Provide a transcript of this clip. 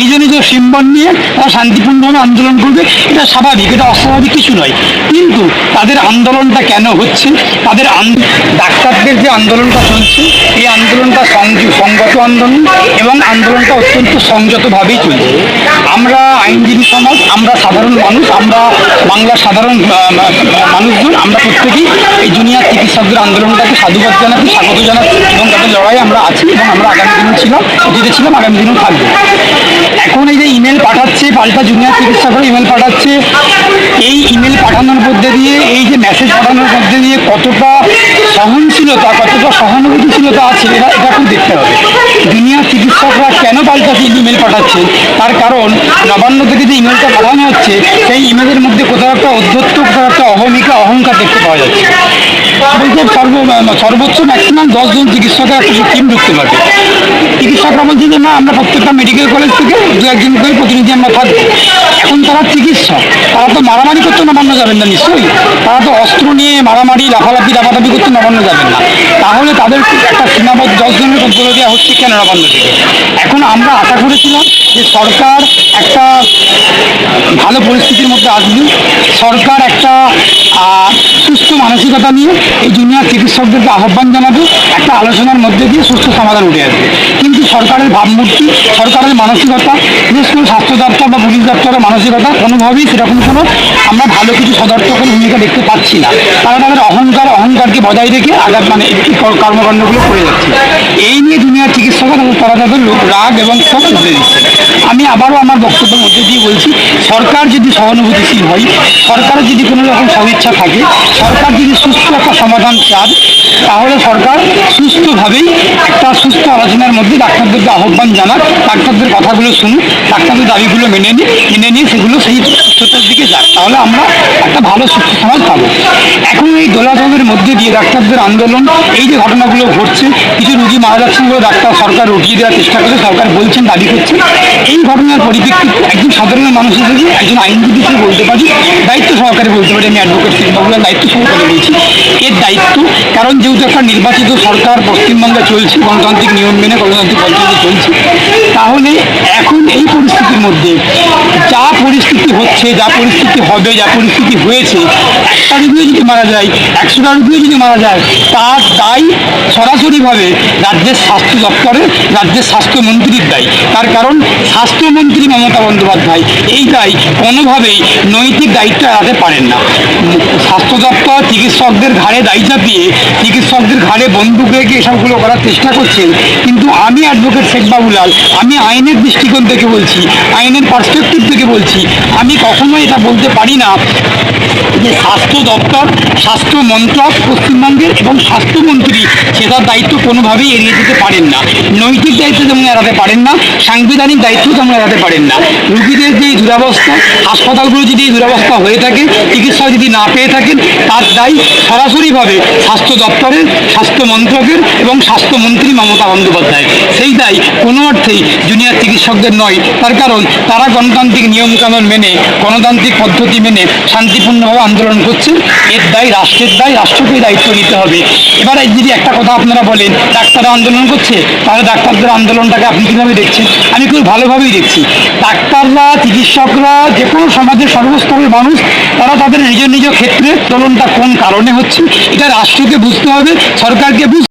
নিজ নিজ সিম্বল নিয়ে তারা শান্তিপূর্ণভাবে আন্দোলন করবে, এটা স্বাভাবিক, এটা অস্বাভাবিক কিছু নয়। কিন্তু তাদের আন্দোলনটা কেন হচ্ছে? তাদের ডাক্তারদের যে আন্দোলনটা চলছে, এই আন্দোলনটা সংগত আন্দোলন এবং আন্দোলনটা অত্যন্ত সংযতভাবেই চলছে। আমরা আইনজীবী সমাজ, আমরা সাধারণ মানুষ, আমরা বাংলার সাধারণ মানুষজন, আমরা প্রত্যেকেই এই জুনিয়র চিকিৎসকদের আন্দোলনটাকে সাধুবাদ জানাচ্ছি, স্বাগত জানাচ্ছি এবং তাদের লড়াই আমরা আছি এবং আমরা আগামী দিনও ছিলাম অতীতে ছিলাম, আগামী দিনেও থাকব। এখন এই যে ইমেল পাঠাচ্ছে, পাল্টা জুনিয়র চিকিৎসকরা ইমেল পাঠাচ্ছে, এই ইমেল পাঠানোর মধ্যে দিয়ে, এই যে মেসেজ পাঠানোর মধ্যে দিয়ে কতটা সহনশীলতা, কতটা সহানুভূতিশীলতা আছে, এটা এটা খুব দেখতে হবে। জুনিয়র চিকিৎসকরা কেন পাল্টাতে ইমেল পাঠাচ্ছে তার কারণ, নবান্ন থেকে যে ইমেলটা পাঠানো হচ্ছে, সেই ইমেলের মধ্যে কোথাও একটা অধ্যত্ত, কোথাও একটা অহমিকা, অহংকার দেখতে পাওয়া যাচ্ছে। সর্বোচ্চ ম্যাক্সিমাম দশজন চিকিৎসকের একটা টিম ঢুকতে পারবে। চিকিৎসকরা বলছে যে, না, আমরা প্রত্যেকটা মেডিকেল কলেজ থেকে দু একজন করে প্রতিনিধি আমরা থাকব। এখন তারা চিকিৎসক, তারা তো মারামারি করতে নবান্ন যাবেন না নিশ্চয়ই। তারা তো অস্ত্র নিয়ে মারামারি, লাফালাফি লাফালাফি করতে নবান্ন যাবেন না। তাহলে তাদের একটা সীমাবদ্ধ দশজনের বলে দেওয়া হচ্ছে কেন নবান্ন থেকে? এখন আমরা আশা করেছিলাম যে সরকার একটা ভালো পরিস্থিতির মধ্যে আসবে। সরকার একটা মানসিকতা নিয়ে এই জুনিয়র চিকিৎসকদেরকে আহ্বান জানাবে, একটা আলোচনার মধ্যে দিয়ে সুস্থ সমাধান উঠে আসবে। কিন্তু সরকারের ভাবমূর্তি, সরকারের মানসিকতা, বিশেষ করে স্বাস্থ্য দপ্তর বা পুলিশ দপ্তরের মানসিকতা, কোনোভাবেই সেরকম কোনো আমরা ভালো কিছু সদর্থকের ভূমিকা দেখতে পাচ্ছি না। তারা তাদের অহংকার, অহংকারকে বজায় রেখে আগাম মানে কর্মকাণ্ডগুলো করে যাচ্ছে। এই নিয়ে জুনিয়র চিকিৎসকরা তারা তাদের রাগ এবং উঠে দিচ্ছে। আমি আবারও আমার বক্তব্যের মধ্যে দিয়ে বলছি, সরকার যদি সহানুভূতিশীল হয়, সরকারের যদি কোনো রকম সদিচ্ছা থাকে, সরকার যদি সুস্থ একটা সমাধান চান তাহলে সরকার সুস্থভাবেই একটা সুস্থ আলোচনার মধ্যে ডাক্তারদেরকে আহ্বান জানাক, ডাক্তারদের কথাগুলো শুনুক, ডাক্তারদের দাবিগুলো মেনে নিই মেনে নিয়ে সেগুলো সেই সুস্থতার দিকে যাক। তাহলে আমরা একটা ভালো সুস্থ সমাজ পাবো। এখন এই দোলাচলের মধ্যে দিয়ে ডাক্তারদের আন্দোলন, এই যে ঘটনাগুলো ঘটছে, কিছু রুগী মারা যাচ্ছেন বলে ডাক্তার সরকার উঠিয়ে দেওয়ার চেষ্টা করে সরকার বলছেন, দাবি করছে। এই ঘটনার পরিপ্রেক্ষিতে একজন সাধারণ মানুষ হিসেবে একজন আইনজীবী হিসেবে বলতে পারি, দায়িত্ব সহকারে বলতে পারি, আমি অ্যাডভোকেট সিংবাবুলার দায়িত্ব সহকারে বলছি। এর দায়িত্ব, কারণ যেহেতু একটা নির্বাচিত সরকার পশ্চিমবঙ্গে চলছে, গণতান্ত্রিক নিয়ম মেনে গণতান্ত্রিক পদ্ধতিতে চলছে, তাহলে এখন এই পরিস্থিতির মধ্যে যা পরিস্থিতি হচ্ছে, যা পরিস্থিতি হবে, যা পরিস্থিতি হয়েছে একটা রুগীও যদি মারা যায় একশোটা রুগীও যদি মারা যায়, তার দায় সরাসরিভাবে রাজ্যের স্বাস্থ্য দপ্তরের, রাজ্যের স্বাস্থ্যমন্ত্রীর দায়ী। তার কারণ স্বাস্থ্যমন্ত্রী মমতা বন্দ্যোপাধ্যায় এই দায় কোনোভাবেই নৈতিক দায়িত্ব এড়াতে পারেন না। স্বাস্থ্য দপ্তর চিকিৎসকদের ঘাড়ে দায়ী চাপিয়ে চিকিৎসকদের ঘাড়ে বন্দুক রেখে এসবগুলো করার চেষ্টা করছেন। কিন্তু আমি অ্যাডভোকেট শেখ বাবুলাল, আমি আইনের দৃষ্টিকোণ থেকে বলছি, আইনের পার্সপেক্টিভ থেকে বলছি, আমি কখনোই এটা বলতে পারি না যে স্বাস্থ্য দপ্তর, স্বাস্থ্য মন্ত্রক পশ্চিমবঙ্গের এবং স্বাস্থ্যমন্ত্রী সে তার দায়িত্ব কোনোভাবেই এড়িয়ে যেতে পারেন না। নৈতিক দায়িত্ব যেমন এড়াতে পারেন না, সাংবিধানিক দায়িত্ব তেমন এড়াতে পারেন না। রুগীদের যে দুরাবস্থা, হাসপাতালগুলো যদি দুরাবস্থা হয়ে থাকে, চিকিৎসা যদি না পেয়ে থাকেন, তার দায়ী সরাসরিভাবে স্বাস্থ্য দপ্তরের, স্বাস্থ্য মন্ত্রকের এবং স্বাস্থ্যমন্ত্রী মমতা বন্দ্যোপাধ্যায়। সেই দায় কোনো অর্থেই জুনিয়র চিকিৎসকদের নয়। তার কারণ, তারা গণতান্ত্রিক নিয়মকানুন মেনে, গণতান্ত্রিক পদ্ধতি মেনে শান্তিপূর্ণভাবে আন্দোলন করছে। এর দায় রাষ্ট্রের দায় রাষ্ট্রকে দায়িত্ব নিতে হবে। এবারে যদি একটা কথা আপনারা বলেন ডাক্তাররা আন্দোলন করছে, তাহলে ডাক্তারদের আন্দোলনটাকে আপনি কীভাবে দেখছেন? আমি খুব ভালোভাবেই দেখছি। ডাক্তাররা, চিকিৎসকরা, যে কোনো সমাজের সর্বস্তরের মানুষ, তারা তাদের নিজ নিজ ক্ষেত্রে আন্দোলনটা কোন কারণে হচ্ছে, এটা রাষ্ট্রকে বুঝতে হবে, সরকারকে বুঝতে